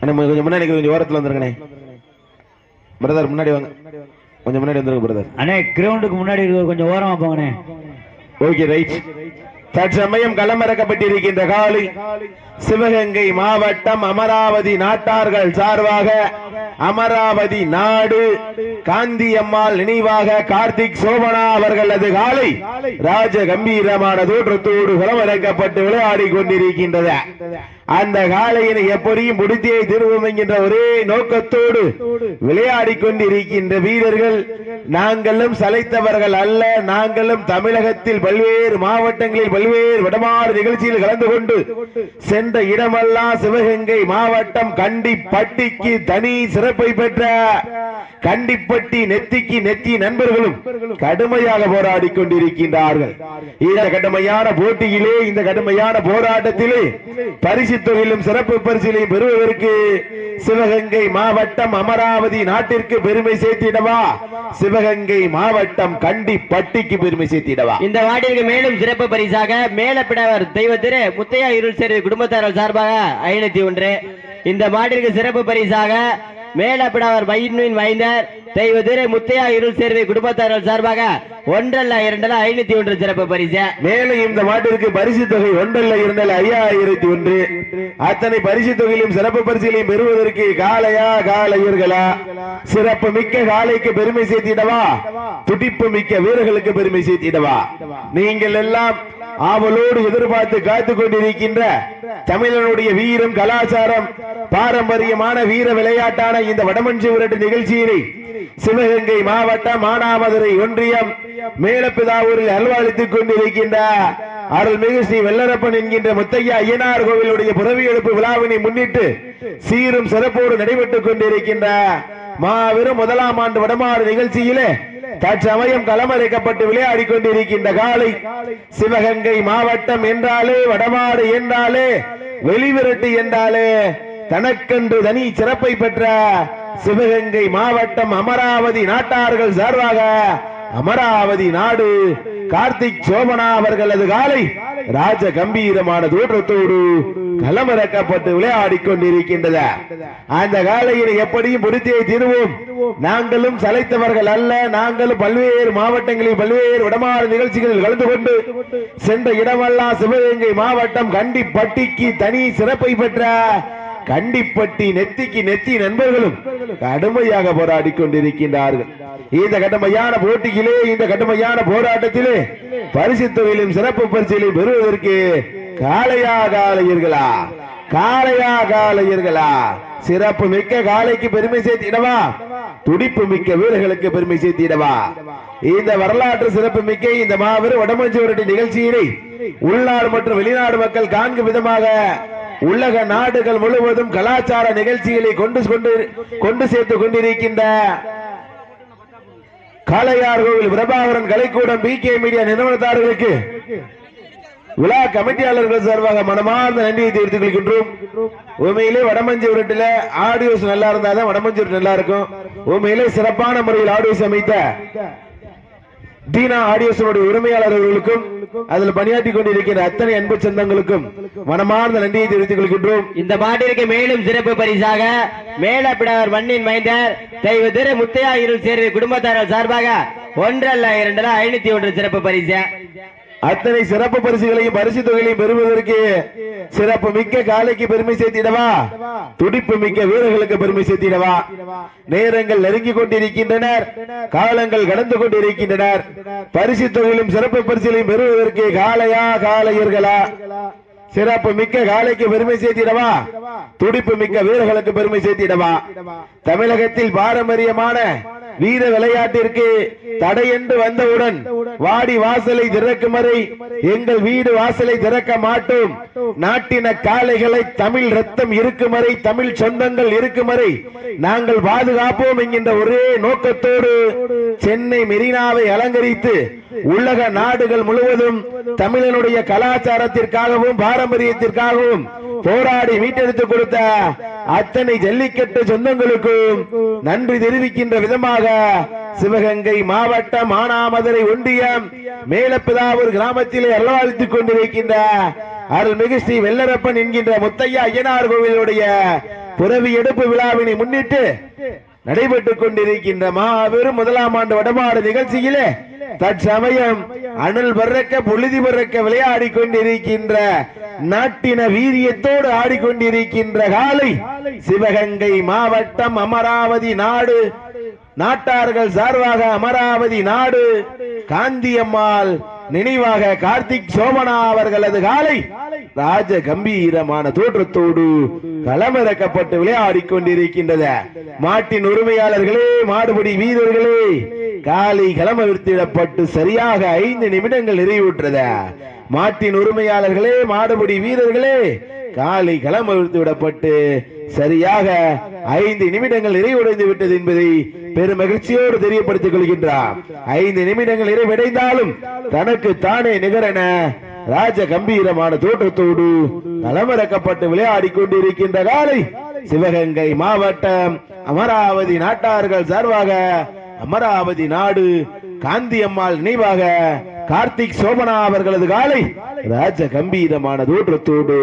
அண்ணா கொஞ்சம் முன்னாடி கொஞ்சம் ஓரத்தில் வந்துருங்கண்ணே. பிரதர் முன்னாடி வாங்க. கொஞ்சம் முன்னாடி வந்துருங்க பிரதர் அண்ணே கிரவுண்டுக்கு முன்னாடி கொஞ்சம் ஓரமா போங்கண்ணே. ஓகே ரைட் தற்சமயம் களமிறக்கப்பட்டிருக்கின்ற காலை சிவகங்கை மாவட்டம் அமராவதி நாட்டார்கள் சார்பாக அமராவதி நாடு. காந்தியம்மாள் நினைவாக கார்த்திக் சோபனா அவர்களது காலை ராஜ கம்பீரமான தோற்றத்தோடு களமிறக்கப்பட்டு விளையாடி கொண்டிருக்கின்றது. அந்த காலையினை எப்படியும் முடித்தே திருவோம் என்கின்ற ஒரே நோக்கத்தோடு விளையாடி கொண்டிருக்கின்ற வீரர்கள் நாங்களும் சளைத்தவர்கள் அல்ல. நாங்களும் தமிழகத்தில் பல்வேறு மாவட்டங்களில் பல்வேறு வடமாறு நிகழ்ச்சியில் கலந்து கொண்டு சென்ற இடமெல்லாம் சிவகங்கை மாவட்டம் கண்டிப்பட்டிக்கு தனி சிறப்பை பெற்ற கண்டிப்பட்டி நெத்திக்கு நெத்தி நண்பர்களும் கடுமையாக போராடி கொண்டிருக்கின்றார்கள். இந்த கடுமையான போட்டியிலே இந்த கடுமையான போராட்டத்திலே பரிசு தொகையிலும் சிறப்பு பரிசிலையும் பெறுவதற்கு சிவகங்கை மாவட்டம் அமராவதி நாட்டிற்கு பெருமை சேர்த்திடவா? சிவகங்கை மாவட்டம் கண்டிப்பட்டிக்கு பெருமை சேர்த்திடவா? இந்த வாட்டிற்கு மேலும் சிறப்பு பரிசாக மேலப்பிடவர் தெய்வ திரு முத்தையா இருள் சேரி குடும்பத்தாரர் சார்பாக ஐநூத்தி ஒன்று. இந்த மாட்டிற்கு சிறப்பு பரிசாக மேலப்பிடாவர் மையின் மைந்தர் தெய்வ திரை முத்தையா இருள் சேர்வை குடும்பத்தார்கள் சார்பாக ஒன்றல்ல இரண்டல்ல ஐநூத்தி ஒன்று சிறப்பு பரிசு. மேலும் இந்த மாட்டிற்கு பரிசு தொகை ஒன்றல்ல இரண்டல்ல ஐயாயிரத்தி ஒன்று. அத்தனை பரிசு தொகையிலும் சிறப்பு பரிசுகளையும் பெறுவதற்கு காலையா காலையர்களா சிறப்பு மிக்க காலைக்கு பெருமை சேர்த்திடவா? துடிப்பு மிக்க வீரர்களுக்கு பெருமை சேர்த்திடவா? நீங்கள் எல்லாம் ஆவலோடு எதிர்பார்த்து காத்துக் கொண்டிருக்கின்ற தமிழனுடைய வீரம் கலாச்சாரம் பாரம்பரியமான வீர விளையாட்டான இந்த வடமஞ்சி விரட்டு நிகழ்ச்சியினை சிவகங்கை மாவட்டம் மானாமதுரை ஒன்றியம் மேலப்பிதாவூரில் அல்வாளித்துக் கொண்டிருக்கின்ற அருள்மிகு ஸ்ரீ வெள்ளரப்பன் என்கின்ற முத்தையா ஐயனார் கோவிலுடைய புறவி எழுப்பு விழாவினை முன்னிட்டு சீரும் சிறப்போடு நடைபெற்றுக் கொண்டிருக்கின்ற மாபெரும் முதலாம் ஆண்டு வடமாறு நிகழ்ச்சியிலே தற்சமயம் களமறைக்கப்பட்டு விளையாடி கொண்டிருக்கின்ற காலை சிவகங்கை மாவட்டம் என்றாலே வடமாடு என்றாலே வெளிவிரட்டு என்றாலே தனக்கென்று தனி சிறப்பை பெற்ற சிவகங்கை மாவட்டம் அமராவதி நாட்டார்கள் சார்பாக அமராவதி நாடு. கார்த்திக் சோபனா அவர்களது காலை ராஜ கம்பீரமான தோற்றத்தோடு களமிறக்கப்பட்டு விளையாடி கொண்டிருக்கின்றது அந்த காலையில் எப்படியும் முடித்தே தீருவோம். நாங்களும் சளைத்தவர்கள் அல்ல. நாங்களும் பல்வேறு மாவட்டங்களில் பல்வேறு வடமாறு நிகழ்ச்சிகளில் கலந்து கொண்டு சென்ற இடமெல்லாம் சிவகங்கை மாவட்டம் கண்டிப்பட்டிக்கு தனி சிறப்பை பெற்ற கண்டிப்பட்டி நெத்திக்கு நெத்தி நண்பர்களும் கடுமையாக போராடி கொண்டிருக்கின்றார்கள். இந்த கடுமையான போட்டியிலே இந்த கடுமையான போராட்டத்திலே பரிசு தொகையிலும் சிறப்பு பரிசிலையும் பெறுவதற்கு காளையா காளையர்களா? காளையா காளையர்களா? சிறப்பு மிக்க காளைக்கு பெருமை சேர்த்திடவா? துடிப்பு மிக்க வீரர்களுக்கு பெருமை சேர்த்திடவா? இந்த வரலாற்று சிறப்பு மிக்க இந்த மாபெரும் உடம்பு நிகழ்ச்சியினை உள்நாடு மற்றும் வெளிநாடு மக்கள் காண்கும் விதமாக உலக நாடுகள் முழுவதும் கலாச்சார நிகழ்ச்சிகளை கொண்டு கொண்டு கொண்டு சேர்த்து கொண்டிருக்கின்ற காளையார் கோவில் பிரபாகரன் கலைக்கூடம் பி கே மீடியா நிறுவனத்தார்களுக்கு விழா கமிட்டியாளர்கள் சார்பாக மனமார்ந்த நன்றியை தெரிவித்துக் கொள்கின்றோம். உண்மையிலே வடமஞ்சி உருட்டுல ஆடியோஸ் நல்லா இருந்தாதான் வடமஞ்சி நல்லா இருக்கும். உண்மையிலே சிறப்பான முறையில் ஆடியோஸ் அமைத்த தீனா ஆடியோஸனுடைய உரிமையாளர் அவர்களுக்கும் அதில் பணியாற்றி கொண்டிருக்கிற அத்தனை அன்பு சொந்தங்களுக்கும் மனமார்ந்த நன்றியை தெரிவித்துக் கொள்கின்றோம். இந்த பாட்டிற்கு மேலும் சிறப்பு பரிசாக மேலப்பிடவர் மண்ணின் மைந்தர் தெய்வ திரு முத்தையா இருள் சேர்வை குடும்பத்தாரர் சார்பாக ஒன்றல்ல இரண்டல்ல ஐநூத்தி ஒன்று சிறப்பு பரிசு. அத்தனை சிறப்பு பரிசுகளையும் பரிசு தொகைகளையும் பெறுவதற்கு சிறப்பு மிக்க காலைக்கு பெருமை சேர்த்திடவா? துடிப்பு மிக்க வீரர்களுக்கு பெருமை சேர்த்திடவா? நேரங்கள் நெருங்கிக் கொண்டிருக்கின்றனர். காலங்கள் கடந்து கொண்டிருக்கின்றனர். பரிசு தொகையிலும் சிறப்பு பரிசுகளையும் பெறுவதற்கு காலையா காலையர்களா சிறப்பு மிக்க காலைக்கு பெருமை சேர்த்திடவா? துடிப்பு மிக்க வீரர்களுக்கு பெருமை சேர்த்திடவா? தமிழகத்தில் பாரம்பரியமான வீர விளையாட்டிற்கு தடை என்று வந்தவுடன் வாடி வாசலை திறக்கும் வரை எங்கள் வீடு வாசலை திறக்க மாட்டோம். நாட்டின காளைகளை தமிழ் ரத்தம் இருக்கும் வரை தமிழ் சொந்தங்கள் இருக்கும் வரை நாங்கள் பாதுகாப்போம் என்கின்ற ஒரே நோக்கத்தோடு சென்னை மெரினாவை அலங்கரித்து உலக நாடுகள் முழுவதும் தமிழனுடைய கலாச்சாரத்திற்காகவும் பாரம்பரியத்திற்காகவும் போராடி மீட்டெடுத்துக் கொடுத்த அத்தனை ஜல்லிக்கட்டு சொந்தங்களுக்கும் நன்றி தெரிவிக்கின்ற விதமாக சிவகங்கை மாவட்டம் மானாமதுரை ஒன்றியம் மேலப்பிதாவூர் கிராமத்திலே அருள்வாழ்த்திக் கொண்டிருக்கின்ற அருள்மிகு ஸ்ரீ வெள்ளரப்பன் என்கின்ற முத்தையா ஐயனார் கோவிலுடைய புறவி எடுப்பு விழாவினை முன்னிட்டு நடைபெற்றுக் கொண்டிருக்கின்ற மாபெரும் முதலாம் ஆண்டு வடமாடு நிகழ்ச்சியிலே தற்சமயம் அனல் பறக்க பொழுதி பறக்க விளையாடி கொண்டிருக்கின்ற நாட்டின வீரியத்தோடு ஆடிக்கொண்டிருக்கின்ற காலை சிவகங்கை மாவட்டம் அமராவதி நாடு. நாட்டார்கள் சார்பாக அமராவதி நாடு. காந்தியம்மாள் நினைவாக கார்த்திக் சோமனா அவர்களது காலை ராஜ கம்பீரமான தோற்றத்தோடு களமிறக்கப்பட்டு விளையாடிக் கொண்டிருக்கின்றது மாட்டின் உரிமையாளர்களே மாடுபடி வீரர்களே காலை களமவிர்த்திடப்பட்டு சரியாக ஐந்து நிமிடங்கள் நிறைவுற்றது. மாட்டின் உரிமையாளர்களே மாடுபடி வீரர்களே காலை களமவிழ்த்து விடப்பட்டு சரியாக ஐந்து நிமிடங்கள் நிறைவடைந்து விட்டது என்பதை பெரும் மகிழ்ச்சியோடு தெரியப்படுத்திக் கொள்கின்றார். ஐந்து நிமிடங்கள் நிறைவடைந்தாலும் தனக்கு தானே நிகரென ராஜ கம்பீரமான தோற்றத்தோடு களமிறக்கப்பட்டு விளையாடிக் கொண்டிருக்கின்ற காலை சிவகங்கை மாவட்டம் அமராவதி நாட்டார்கள் சார்பாக அமராவதி நாடு காந்தியம்மாள் நினைவாக கார்த்திக் சோபனா அவர்களது காலை ராஜ கம்பீரமான தோற்றத்தோடு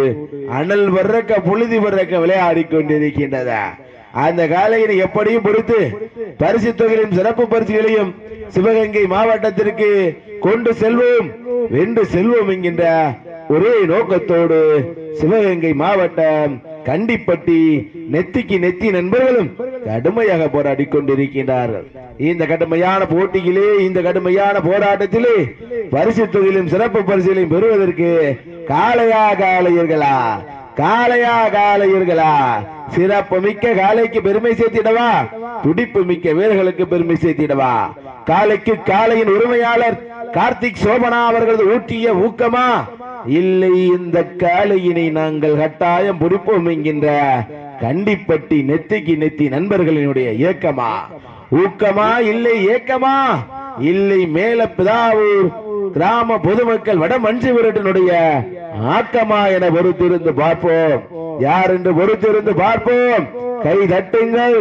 அனல் வர்றக்க பொழுதி வர்றக்க விளையாடி கொண்டிருக்கின்றதா அந்த காலையினை எப்படியும் பொறுத்து பரிசு தொகையிலும் சிறப்பு பரிசுகளையும் சிவகங்கை மாவட்டத்திற்கு கொண்டு செல்வோம். வென்று செல்வோம் என்கின்ற ஒரே நோக்கத்தோடு சிவகங்கை மாவட்டம் கண்டிப்பட்டி நெத்திக்கு நெத்தி நண்பர்களும் கடுமையாக போராடி கொண்டிருக்கின்றார்கள். இந்த கடுமையான போட்டியிலே இந்த கடுமையான போராட்டத்திலே பரிசு தொகையிலும் சிறப்பு பரிசுகளையும் பெறுவதற்கு காளையா காளையர்களா? காளையா காளையர்களா? சிறப்பு மிக்க காளைக்கு பெருமை சேர்த்திடவா? துடிப்பு மிக்க வீரர்களுக்கு பெருமை சேர்த்திடவா? காளைக்கு காளையின் உரிமையாளர் கார்த்திக் சோபனா அவர்களது ஊட்டிய ஊக்கமா? இல்லை இந்த காளையினை நாங்கள் கட்டாயம் பிடிப்போம் என்கின்ற கண்டிப்பட்டி நெத்திக்கு நெத்தி நண்பர்களினுடைய இயக்கமா ஊக்கமா? இல்லை ஏக்கமா? இல்லை மேல பிதாவூர் கிராம பொதுமக்கள் வட மஞ்சு விரட்டினுடைய ஆக்கமா என பொறுத்திருந்து பார்ப்போம். யார் என்று பொறுத்திருந்து பார்ப்போம். கை தட்டுங்கள்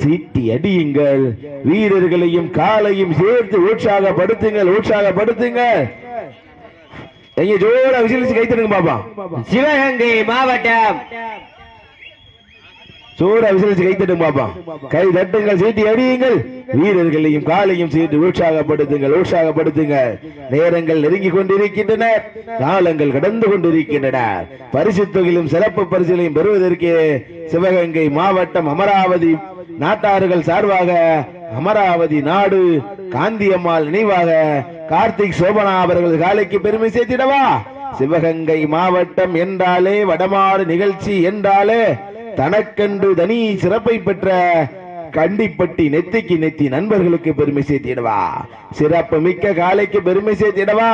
சீட்டி அடியுங்கள் வீரர்களையும் காலையும் சேர்த்து உற்சாகப்படுத்துங்கள் உற்சாகப்படுத்துங்கள் எங்க ஜோர விசிலிச்சு கை தட்டுங்க பாப்பா. சிவகங்கை மாவட்டம். சோற விசிலிச்சு கை தட்டுங்க பாப்பா. கை தட்டுங்கள் சீட்டி அடியுங்கள். வீரர்களையும் காலையும் சேர்த்து உற்சாகப்படுத்துங்கள் உற்சாகப்படுத்துங்கள் நேரங்கள் நெருங்கி கொண்டிருக்கின்றன. காலங்கள் கடந்து கொண்டிருக்கின்றன. பரிசு தொகையிலும் சிறப்பு பரிசுகளையும் பெறுவதற்கு சிவகங்கை மாவட்டம் அமராவதி நாட்டார்கள் சார்பாக அமராவதி நாடு காந்தியம்மாள் நினைவாக கார்த்திக் சோபனா அவர்கள் காலைக்கு பெருமை சேர்த்திடவா? சிவகங்கை மாவட்டம் என்றாலே வடமாடு நிகழ்ச்சி என்றாலே தனக்கென்று தனி சிறப்பை பெற்ற கண்டிப்பட்டி நெத்திக்கு நெத்தி நண்பர்களுக்கு பெருமை சேர்த்திடவா? சிறப்பு மிக்க காலைக்கு பெருமை சேர்த்திடவா?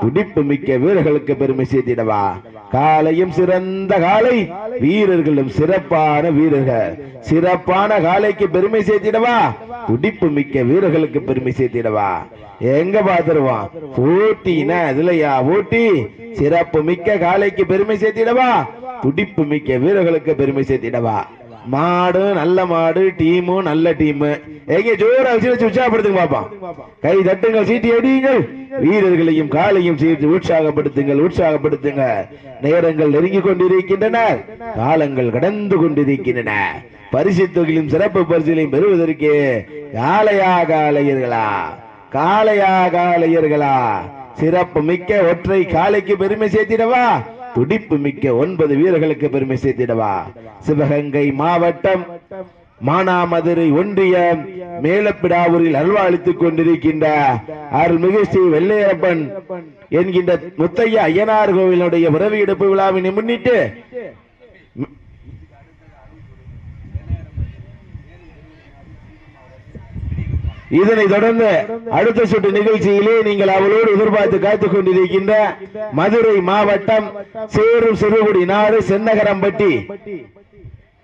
துடிப்பு மிக்க வீரர்களுக்கு பெருமை சேர்த்திடவா? காலையும் சிறந்த காலை வீரர்களும் சிறப்பான வீரர்கள். சிறப்பான காலைக்கு பெருமை சேர்த்திடவா? துடிப்பு மிக்க வீரர்களுக்கு பெருமை சேர்த்திடவா? எங்க பாத்துருவான் போட்டினா இதுலயா போட்டி சிறப்பு மிக்க காலைக்கு பெருமை சேர்த்திடவா? துடிப்பு மிக்க வீரர்களுக்கு பெருமை சேர்த்திடவா? மாடு நல்ல மாடு டீமும் நல்ல டீம். எங்க ஜோரா வச்சு வச்சு உற்சாகப்படுத்துங்க பாப்பா. கை தட்டுங்கள் சீட்டி அடியுங்கள். வீரர்களையும் காலையும் சேர்த்து உற்சாகப்படுத்துங்கள் உற்சாகப்படுத்துங்க. நேரங்கள் நெருங்கி கொண்டிருக்கின்றன. காலங்கள் கடந்து கொண்டிருக்கின்றன. பரிசு தொகையிலும் சிறப்பு பரிசுகளையும் பெறுவதற்கு காலையா காலையர்களா? காலையா காலையர்களா? சிறப்பு மிக்க ஒற்றை காளைக்கு பெருமை சேர்த்திடவா? துடிப்பு மிக்க ஒன்பது வீரர்களுக்கு பெருமை சேர்த்திடவா. சிவகங்கை மாவட்டம் மானாமதுரை ஒன்றியம் மேலப்பிடாவூரில் அல்வாளித்துக் கொண்டிருக்கின்ற அருள்மிகு ஸ்ரீ வெள்ளையப்பன் என்கின்ற முத்தையா ஐயனார் கோவிலுடைய உறவு எடுப்பு விழாவினை முன்னிட்டு இதனை தொடர்ந்து அடுத்த சுற்று நிகழ்ச்சியிலே நீங்கள் அவளோடு எதிர்பார்த்து காத்துக் கொண்டிருக்கின்ற மதுரை மாவட்டம் சேரும் சிறுகுடி நாடு சென்னகரம்பட்டி.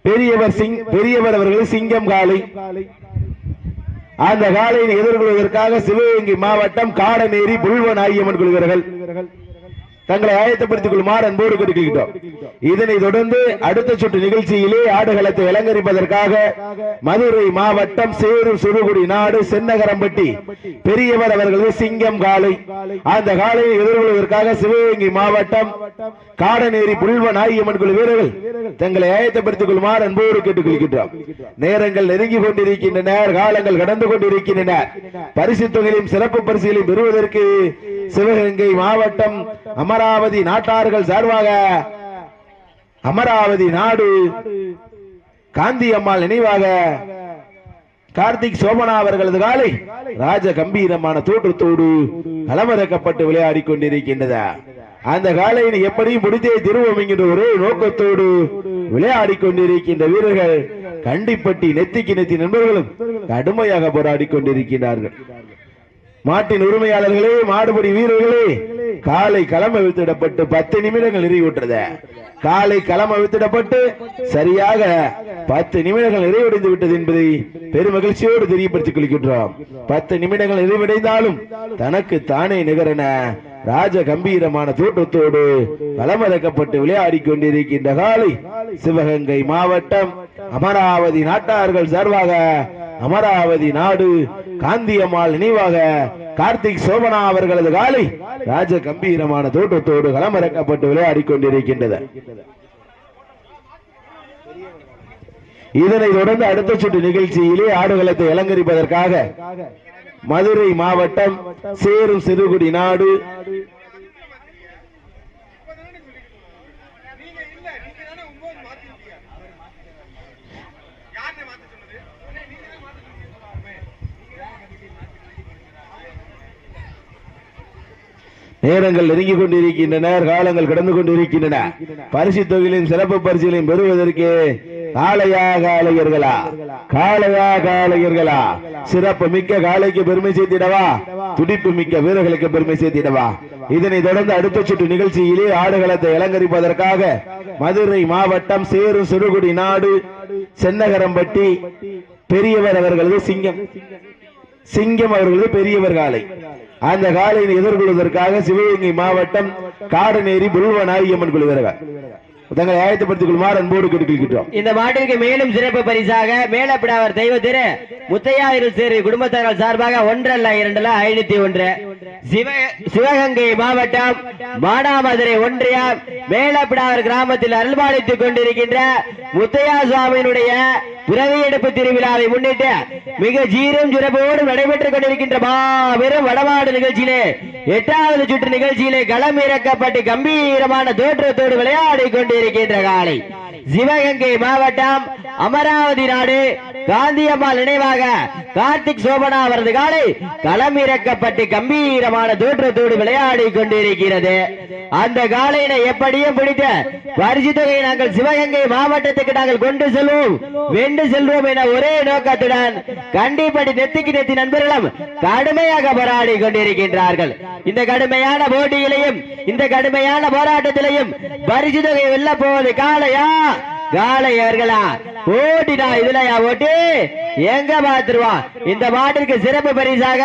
பெரியவர் சிங் பெரியவர் அவர்கள் சிங்கம் காலை. அந்த காலையை எதிர்கொள்வதற்காக சிவகங்கை மாவட்டம் காடநேரி புல்வன் ஆகியம்மன் கொள்கிறார்கள். தங்களை ஆயத்தப்படுத்திக் கொள்ளுமாறு அன்போடு கேட்டுக்கிட்டோம் இதனை தொடர்ந்து அடுத்த சுற்று நிகழ்ச்சியிலே ஆடுகளத்தை அலங்கரிப்பதற்காக மதுரை மாவட்டம் சேரும் சுருகுடி நாடு சென்னகரம்பட்டி. பெரியவர் அவர்களது சிங்கம் காலை அந்த காலையை எதிர்கொள்வதற்காக சிவகங்கை மாவட்டம் காடநேரி புல்வ நாயம்மன் குழு வீரர்கள் தங்களை ஆயத்தப்படுத்திக் கொள்ளுமாறு அன்போடு கேட்டுக் கொள்கின்றோம் நேரங்கள் நெருங்கி கொண்டிருக்கின்றன காலங்கள் கடந்து கொண்டிருக்கின்றன. பரிசு தொகையிலும் சிறப்பு பரிசுகளையும் பெறுவதற்கு சிவகங்கை மாவட்டம் அமராவதி நாட்டார்கள் சார்பாக அமராவதி நாடு காந்தி அம்மாள் நினைவாக கார்த்திக் சோபனா அவர்களது காலை ராஜ கம்பீரமான தோற்றத்தோடு களமிறக்கப்பட்டு விளையாடி கொண்டிருக்கின்றது? அந்த காலையினை எப்படியும் முடித்தே திருவோம் என்கின்ற ஒரே நோக்கத்தோடு விளையாடி கொண்டிருக்கின்ற வீரர்கள் கண்டிப்பட்டி நெத்திக்கு நெத்தி நண்பர்களும் கடுமையாக போராடி கொண்டிருக்கிறார்கள் மாட்டின் உரிமையாளர்களே மாடுபடி வீரர்களே காலை களம் அவிழ்த்திடப்பட்டு பத்து நிமிடங்கள் நிறைவுற்றது. காலை களம் அவிழ்த்திடப்பட்டு சரியாக பத்து நிமிடங்கள் நிறைவடைந்து விட்டது என்பதை பெருமகிழ்ச்சியோடு தெரியப்படுத்திக் கொள்கின்றோம். பத்து நிமிடங்கள் நிறைவடைந்தாலும் தனக்கு தானே நிகரென ராஜ கம்பீரமான தோற்றத்தோடு களமிறக்கப்பட்டு விளையாடி கொண்டிருக்கின்ற காலை சிவகங்கை மாவட்டம் அமராவதி நாட்டார்கள் சார்பாக அமராவதி நாடு காந்தியம்மாள் நினைவாக கார்த்திக் சோபனா அவர்களது காலை ராஜ கம்பீரமான தோட்டத்தோடு களமிறக்கப்பட்டு விளையாடி கொண்டிருக்கின்றது. இதனை தொடர்ந்து அடுத்த சுற்று நிகழ்ச்சியிலே ஆடுகளத்தை அலங்கரிப்பதற்காக மதுரை மாவட்டம் சேரும் சிறுகுடி நாடு நேரங்கள் நெருங்கிக் கொண்டிருக்கின்றன காலங்கள் கடந்து கொண்டிருக்கின்றன. பரிசு தொகையிலும் சிறப்பு பரிசுகளையும் பெறுவதற்கு காளையா காளையர்களா? காளையா காளையர்களா? சிறப்பு மிக்க காளைக்கு பெருமை சேர்த்திடவா? துடிப்பு மிக்க வீரர்களுக்கு பெருமை சேர்த்திடவா? இதனை தொடர்ந்து அடுத்த சுற்று நிகழ்ச்சியிலே ஆடுகளத்தை அலங்கரிப்பதற்காக மதுரை மாவட்டம் சேரு சிறுகுடி நாடு சென்னகரம்பட்டி பெரியவர் அவர்களது சிங்கம். சிங்கம் அவர்களது பெரியவர் காலை. அந்த காலையை எதிர்கொள்வதற்காக சிவகங்கை மாவட்டம் காடநேரி புல்வநாயகம்மன் குழு வீரர்கள் தங்களை ஆயத்தப்படுத்திக் கொள்ளுமாறு அன்போடு கேட்டுக்கொள்கிறோம் இந்த மாட்டிற்கு மேலும் சிறப்பு பரிசாக மேலப்பிடாவர் தெய்வ திரு முத்தையாயிரம் சேரி குடும்பத்தார்கள் சார்பாக ஒன்றல்ல இரண்டல்ல ஐநூத்தி ஒன்று. சிவ சிவகங்கை மாவட்டம் மானாமதுரை ஒன்றியம் மேலப்பிடாவர் கிராமத்தில் அருள்பாலித்துக் கொண்டிருக்கின்ற முத்தையா சுவாமியினுடைய பிறவி எடுப்பு திருவிழாவை முன்னிட்டு மிக ஜீரம் சிறப்போடு நடைபெற்றுக் கொண்டிருக்கின்ற மாபெரும் வடமாடு நிகழ்ச்சியிலே எட்டாவது சுற்று நிகழ்ச்சியிலே களம் இறக்கப்பட்டு கம்பீரமான தோற்றத்தோடு விளையாடி கொண்டிருக்கின்ற காலை சிவகங்கை மாவட்டம் அமராவதி நாடு. காந்தியம்மாள் நினைவாக கார்த்திக் சோபனா அவரது காலை களம் இறக்கப்பட்டு கம்பீரமான தோற்றத்தோடு விளையாடி கொண்டிருக்கிறது. அந்த காலையினை எப்படியும் பிடித்த பரிசு தொகையை நாங்கள் சிவகங்கை மாவட்டத்துக்கு நாங்கள் கொண்டு செல்வோம். வென்று செல்வோம் என ஒரே நோக்கத்துடன் கண்டிப்படி நெத்திக்கு நெத்தி நண்பர்களும் கடுமையாக போராடி கொண்டிருக்கின்றார்கள். இந்த கடுமையான போட்டியிலையும் இந்த கடுமையான போராட்டத்திலையும் பரிசு தொகை வெல்ல போவது காளையா காளையர்களா ஓட்டினா இதுலயா ஓட்டி? எங்க பாத்துருவா இந்த மாட்டிற்கு சிறப்பு பரிசாக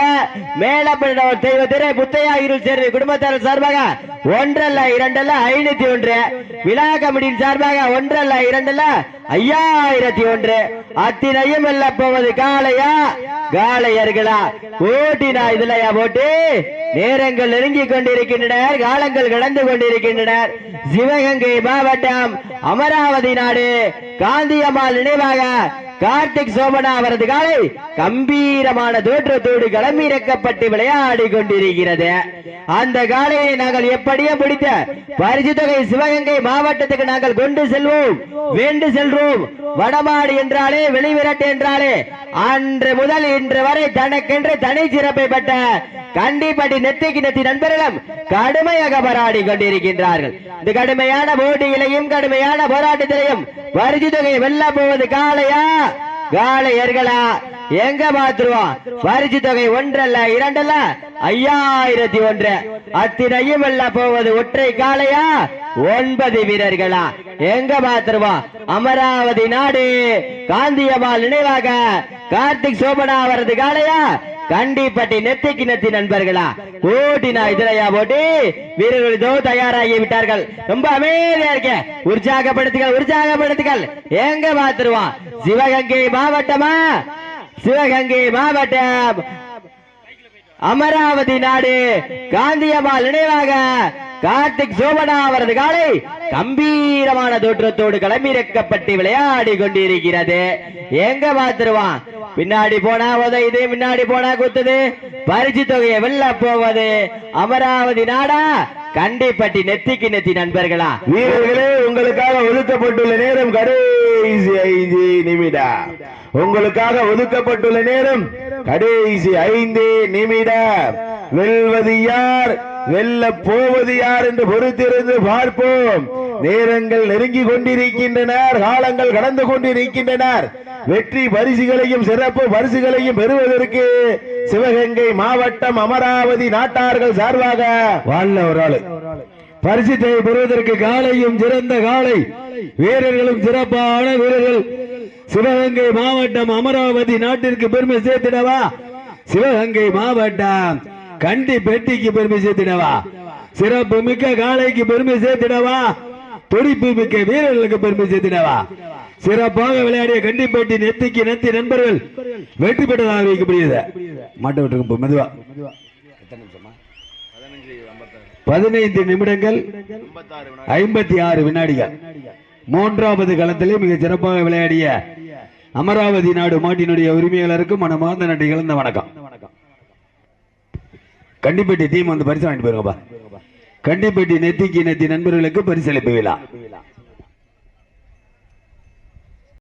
மேலப்பட தெய்வ திரை முத்தையா இருள் சேர்வு குடும்பத்தார் சார்பாக ஒன்றல்ல இரண்டல்ல ஐநூத்தி ஒன்று. விழா கமிட்டியின் சார்பாக ஒன்றல்ல இரண்டல்ல ஐயாயிரத்தி ஒன்று. அத்தினையும் வெல்ல போவது காளையா? காளையர்களா? ஓட்டினா இதுலயா போட்டு? நேரங்கள் நெருங்கிக் கொண்டிருக்கின்றனர் காலங்கள் கடந்து கொண்டிருக்கின்றனர். சிவகங்கை மாவட்டம் அமராவதி நாடு. காந்தியம்மாள் நினைவாக கார்த்திக் சோமனா அவரது காலை கம்பீரமான தோற்றத்தோடு கிளம்பி இறக்கப்பட்டு விளையாடி கொண்டிருக்கிறது. அந்த காலையை நாங்கள் எப்படியே பிடித்த பரிசு தொகை சிவகங்கை மாவட்டத்துக்கு நாங்கள் கொண்டு செல்வோம். வேண்டு செல்வோம். வடமாடு என்றாலே வெளிவிரட்டு என்றாலே அன்று முதல் இன்று வரை தனக்கென்று தனி சிறப்பை பெற்ற கண்டிப்பட்டி நெத்திக்கு நெத்தி நண்பர்களும் கடுமையாக போராடி கொண்டிருக்கின்றார்கள். இந்த கடுமையான போட்டியிலையும் கடுமையான போராட்டத்திலையும் பரிசு தொகை வெல்ல போவது காளையா? காளையர்களா எங்க பாத்துருவோம் பரிசு தொகை ஒன்றல்ல இரண்டல்ல? ஐயாயிரத்தி ஒன்று. அத்தினையும் வெல்ல போவது ஒற்றை காளையா? ஒன்பது வீரர்களா. எங்க பாத்துருவோம் அமராவதி நாடு. காந்தியம்மாள் நினைவாக கார்த்திக் சோபனா அவரது காளையா? கண்டிப்பட்டி நெத்திக்கு நெத்தி நண்பர்களா. ஓட்டினா இதுலையா போட்டி வீரர்கள் இதோ தயாராகி விட்டார்கள். ரொம்ப அமைதியா இருக்க. உற்சாகப்படுத்துகள் உற்சாகப்படுத்துகள் எங்க பாத்துருவான் சிவகங்கை மாவட்டமா? சிவகங்கை மாவட்டம். அமராவதி நாடு. காந்தியம்மாள் நினைவாக. கார்த்திக் சோபனா அவரது காலை கம்பீரமான தோற்றத்தோடு களமிறக்கப்பட்டு விளையாடி கொண்டிருக்கிறது. எங்க பாத்துருவான் பின்னாடி போனா உதையுது முன்னாடி போனா குத்துது. பரிசு தொகையை வெல்ல போவது அமராவதி நாடா? கண்டிப்பட்டி நெத்திக்கு நெத்தி நண்பர்களா? வீரர்களே உங்களுக்காக ஒதுக்கப்பட்டுள்ள நேரம் கடைசி ஐந்து நிமிடம். உங்களுக்காக ஒதுக்கப்பட்டுள்ள நேரம் கடைசி ஐந்து நிமிடம். வெல்வது யார்? வெல்ல போவது யார் என்று பொறுத்திருந்து பார்ப்போம். நேரங்கள் நெருங்கி கொண்டிருக்கின்றனர் காலங்கள் கடந்து கொண்டிருக்கின்றனர். வெற்றி பரிசுகளையும் சிறப்பு பரிசுகளையும் பெறுவதற்கு சிவகங்கை மாவட்டம் அமராவதி நாட்டார்கள் சார்பாக வாழ்ல ஒரு ஆளு பரிசுத்தை பெறுவதற்கு காலையும் சிறந்த காலை. வீரர்களும் சிறப்பான வீரர்கள். சிவகங்கை மாவட்டம் அமராவதி நாட்டிற்கு பெருமை சேர்த்திடவா? சிவகங்கை மாவட்டம் கண்டி பெட்டிக்கு பெருமை சேர்த்திடவா? சிறப்பு மிக்க காளைக்கு பெருமை சேர்த்திடவா? துடிப்பு மிக்க வீரர்களுக்கு பெருமை சேர்த்திடவா? சிறப்பாக விளையாடிய கண்டிப்பேட்டி நெத்திக்கு நெத்தி நண்பர்கள் வெற்றி பெற்றதாக வைக்கப்படுகிறது. மாட்ட விட்டுருக்கு மெதுவா. பதினைந்து நிமிடங்கள் ஐம்பத்தி ஆறு வினாடிகள். மூன்றாவது களத்திலே மிக சிறப்பாக விளையாடிய அமராவதி நாடு மாட்டினுடைய உரிமையாளருக்கு மனமார்ந்த நன்றி கலந்த வணக்கம். கண்டிப்பட்டி டீம் வந்து பரிசு வாங்கிட்டு போயிருங்கப்பா. கண்டிப்பட்டி நெத்திக்கு நெத்தி நண்பர்களுக்கு பரிசளிப்பு விழா.